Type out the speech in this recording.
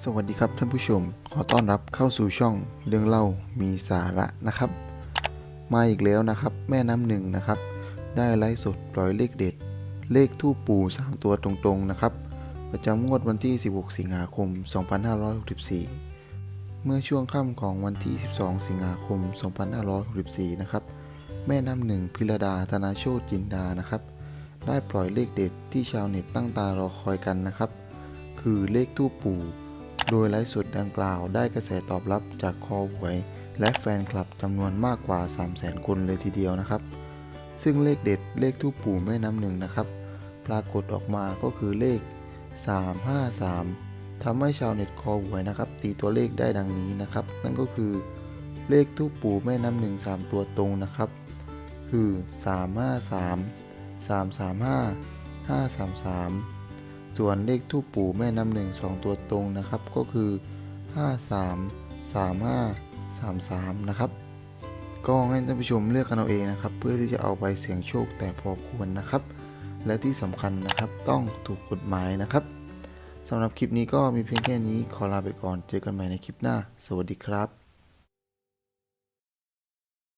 สวัสดีครับท่านผู้ชม ขอต้อนรับเข้าสู่ช่องเรื่องเล่ามีสาระนะครับ มาอีกแล้วนะครับ แม่น้ำหนึ่งนะครับ ได้ไลฟ์สดปล่อยเลขเด็ด เลขทูปปู่ 3 ตัวตรงๆนะครับ ประจำงวดวันที่ 16 สิงหาคม 2564 เมื่อช่วงค่ำของวันที่ 12 สิงหาคม 2564 นะครับ แม่น้ำหนึ่งพิรดาธนาโชตจินดานะครับ ได้ปล่อยเลขเด็ดที่ชาวเน็ตตั้งตารอคอยกันนะครับ คือเลขทูปปู่ โดยไลฟ์สดดังกล่าวได้กระแสตอบรับจากคอหวย และแฟนคลับจำนวนมากกว่า 3 0 0 0 0 0 คนเลยทีเดียวนะครับ ซึ่งเลขเด็ดเลขทูปปู่แม่น้ำหนึ่งนะครับ ปรากฏออกมาก็คือเลข 353ทำให้ชาวเน็ตคอหวยนะครับ ตีตัวเลขได้ดังนี้นะครับ นั่นก็คือเลขทูปปู่แม่น้ำหนึ่ง3ตัวตรงนะครับ คือ 353 335 533 ส่วนเลขทูปปู่แม่น้ำหนึ่งสองตัวตรงนะครับ ก็คือ 53 35 33 นะครับ ก็ให้ท่านผู้ชมเลือกกันเอาเองนะครับ เพื่อที่จะเอาไปเสี่ยงโชคแต่พอควรนะครับ และที่สำคัญนะครับต้องถูกกฎหมายนะครับสำหรับคลิปนี้ก็มีเพียงแค่นี้ขอลาไปก่อนเจอกันใหม่ในคลิปหน้า สวัสดีครับ